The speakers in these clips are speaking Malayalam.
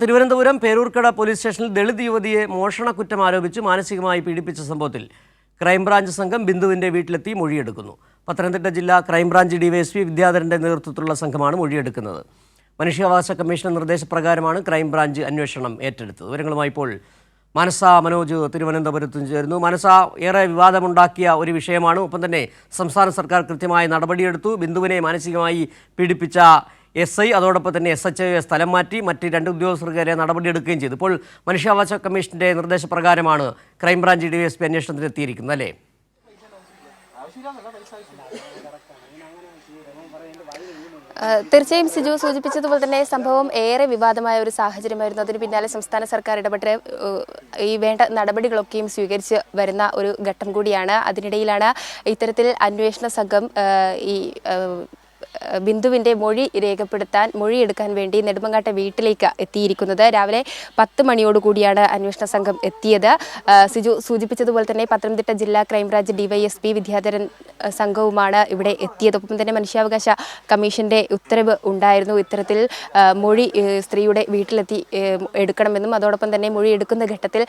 തിരുവനന്തപുരം പേരൂർക്കട പോലീസ് സ്റ്റേഷനിൽ ദളിത് യുവതിയെ മോഷണ കുറ്റം ആരോപിച്ച് മാനസികമായി പീഡിപ്പിച്ച സംഭവത്തിൽ ക്രൈംബ്രാഞ്ച് സംഘം ബിന്ദുവിന്റെ വീട്ടിലെത്തി മൊഴിയെടുക്കുന്നു. പത്തനംതിട്ട ജില്ലാ ക്രൈംബ്രാഞ്ച് ഡിവൈഎസ്പി വിദ്യാധരന്റെ നേതൃത്വത്തിലുള്ള സംഘമാണ് മൊഴിയെടുക്കുന്നത്. മനുഷ്യാവകാശ കമ്മീഷൻ നിർദ്ദേശപ്രകാരമാണ് ക്രൈംബ്രാഞ്ച് അന്വേഷണം ഏറ്റെടുത്തത്. വിവരങ്ങളുമായി ഇപ്പോൾ മനസ മനോജ് തിരുവനന്തപുരത്ത് ചേരുന്നു. മനസ ഏറെ വിവാദമുണ്ടാക്കിയ ഒരു വിഷയമാണ്. ഒപ്പം തന്നെ സംസ്ഥാന സർക്കാർ കൃത്യമായ നടപടിയെടുത്തു. ബിന്ദുവിനെ മാനസികമായി പീഡിപ്പിച്ച എസ് ഐ അതോടൊപ്പം തന്നെ എസ് എച്ച് ഐ സ്ഥലം മാറ്റി മറ്റ് രണ്ട് ഉദ്യോഗസ്ഥർക്കെതിരെ നടപടിയെടുക്കുകയും ചെയ്തു. ഇപ്പോൾ മനുഷ്യാവകാശ കമ്മീഷന്റെ നിർദ്ദേശപ്രകാരമാണ് ക്രൈംബ്രാഞ്ച് ഡി എസ് പി അന്വേഷണത്തിന് എത്തിയിരിക്കുന്നത് അല്ലേ? തീർച്ചയായും സിജു സൂചിപ്പിച്ചതുപോലെ തന്നെ സംഭവം ഏറെ വിവാദമായ ഒരു സാഹചര്യമായിരുന്നു. അതിന് പിന്നാലെ സംസ്ഥാന സർക്കാർ ഇടപെട്ട് ഈ വേണ്ട നടപടികളൊക്കെയും സ്വീകരിച്ച് വരുന്ന ഒരു ഘട്ടം കൂടിയാണ്. അതിനിടയിലാണ് ഇത്തരത്തിൽ അന്വേഷണ സംഘം ഈ ഏഹ് ബിന്ദുവിന്റെ മൊഴി രേഖപ്പെടുത്താൻ മൊഴിയെടുക്കാൻ വേണ്ടി നെടുമങ്ങാട്ടെ വീട്ടിലേക്ക് എത്തിയിരിക്കുന്നത്. രാവിലെ പത്ത് മണിയോടുകൂടിയാണ് അന്വേഷണ സംഘം എത്തിയത്. സിജു സൂചിപ്പിച്ചതുപോലെ തന്നെ പത്തനംതിട്ട ജില്ലാ ക്രൈംബ്രാഞ്ച് ഡിവൈഎസ്പി വിദ്യാധരൻ സംഘവുമാണ് ഇവിടെ എത്തിയത്. ഒപ്പം തന്നെ മനുഷ്യാവകാശ കമ്മീഷന്റെ ഉത്തരവ് ഉണ്ടായിരുന്നു. ഇത്തരത്തിൽ മൊഴി സ്ത്രീയുടെ വീട്ടിലെത്തി എടുക്കണമെന്നും അതോടൊപ്പം തന്നെ മൊഴി എടുക്കുന്ന ഘട്ടത്തിൽ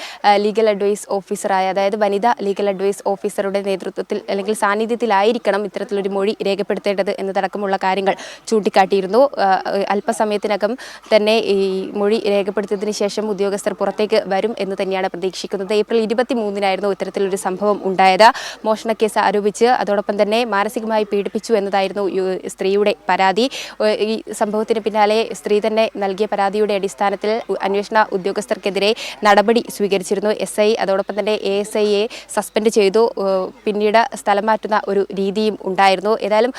ലീഗൽ അഡ്വൈസ് ഓഫീസറായ അതായത് വനിതാ ലീഗൽ അഡ്വൈസ് ഓഫീസറുടെ നേതൃത്വത്തിൽ അല്ലെങ്കിൽ സാന്നിധ്യത്തിലായിരിക്കണം ഇത്തരത്തിലൊരു മൊഴി രേഖപ്പെടുത്തേണ്ടത് എന്നതടക്കമുള്ള കാര്യങ്ങൾ ചൂണ്ടിക്കാട്ടിയിരുന്നു. അല്പസമയത്തിനകം തന്നെ ഈ മൊഴി രേഖപ്പെടുത്തിയതിനു ശേഷം ഉദ്യോഗസ്ഥർ പുറത്തേക്ക് വരും എന്ന് തന്നെയാണ് പ്രതീക്ഷിക്കുന്നത്. ഏപ്രിൽ ഇരുപത്തി മൂന്നിനായിരുന്നു ഇത്തരത്തിലൊരു സംഭവം ഉണ്ടായത്. മോഷണക്കേസ് ആരോപിച്ച് അതോടൊപ്പം തന്നെ മാനസികമായി പീഡിപ്പിച്ചു എന്നതായിരുന്നു സ്ത്രീയുടെ പരാതി. ഈ സംഭവത്തിന് പിന്നാലെ സ്ത്രീ തന്നെ നൽകിയ പരാതിയുടെ അടിസ്ഥാനത്തിൽ അന്വേഷണ ഉദ്യോഗസ്ഥർക്കെതിരെ നടപടി സ്വീകരിച്ചിരുന്നു. എസ് ഐ അതോടൊപ്പം തന്നെ എ എസ് ഐയെ സസ്പെൻഡ് ചെയ്തു. പിന്നീട് സ്ഥലം മാറ്റുന്ന ഒരു രീതിയും ഉണ്ടായിരുന്നു. ഏതായാലും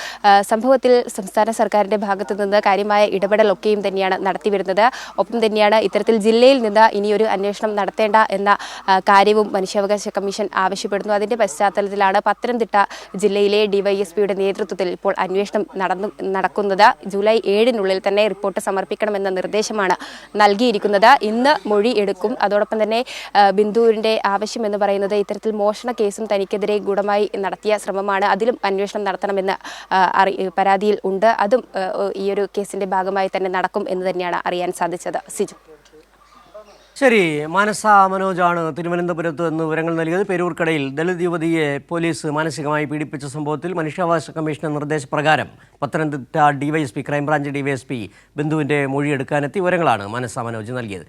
സംഭവത്തിൽ സംസ്ഥാന സർക്കാരിന്റെ ഭാഗത്തു നിന്ന് കാര്യമായ ഇടപെടലൊക്കെയും തന്നെയാണ് നടത്തി വരുന്നത് ഒപ്പം തന്നെയാണ് ഇത്തരത്തിൽ ജില്ലയിൽ നിന്ന് ഇനിയൊരു അന്വേഷണം നടത്തേണ്ട എന്ന കാര്യവും മനുഷ്യാവകാശ കമ്മീഷൻ ആവശ്യപ്പെടുന്നു. അതിന്റെ പശ്ചാത്തലത്തിലാണ് പത്തനംതിട്ട ജില്ലയിലെ ഡിവൈഎസ്പിയുടെ നേതൃത്വത്തിൽ ഇപ്പോൾ അന്വേഷണം നടന്നു നടക്കുന്നത്. ജൂലൈ ഏഴിനുള്ളിൽ തന്നെ റിപ്പോർട്ട് സമർപ്പിക്കണമെന്ന നിർദ്ദേശമാണ് നൽകിയിരിക്കുന്നത്. ഇന്ന് മൊഴി എടുക്കും. അതോടൊപ്പം തന്നെ ബിന്ദുവിന്റെ ആവശ്യം എന്ന് പറയുന്നത് ഇത്തരത്തിൽ മോഷണ കേസും തനിക്കെതിരെ ഗുണമായി നടത്തിയ ശ്രമമാണ്. അതിലും അന്വേഷണം നടത്തണമെന്ന് പരാതിയിൽ ഉണ്ട്. അതും ഈ ഒരു കേസിന്റെ ഭാഗമായി തന്നെ നടക്കും എന്ന് തന്നെയാണ് അറിയാൻ സാധിച്ചത്. സിജു. ശരി മാനസ മനോജാണ് തിരുവനന്തപുരത്ത് നിന്ന് വിവരങ്ങൾ നൽകിയത്. പേരൂർക്കടയിൽ ദളിത് യുവതിയെ പോലീസ് മാനസികമായി പീഡിപ്പിച്ച സംഭവത്തിൽ മനുഷ്യാവകാശ കമ്മീഷന്റെ നിർദ്ദേശപ്രകാരം Pathanamthitta DYSP crime branch DYSP ബിന്ദുവിന്റെ മൊഴിയെടുക്കാനെത്തി വിവരങ്ങളാണ് മാനസ മനോജ് നൽകിയത്.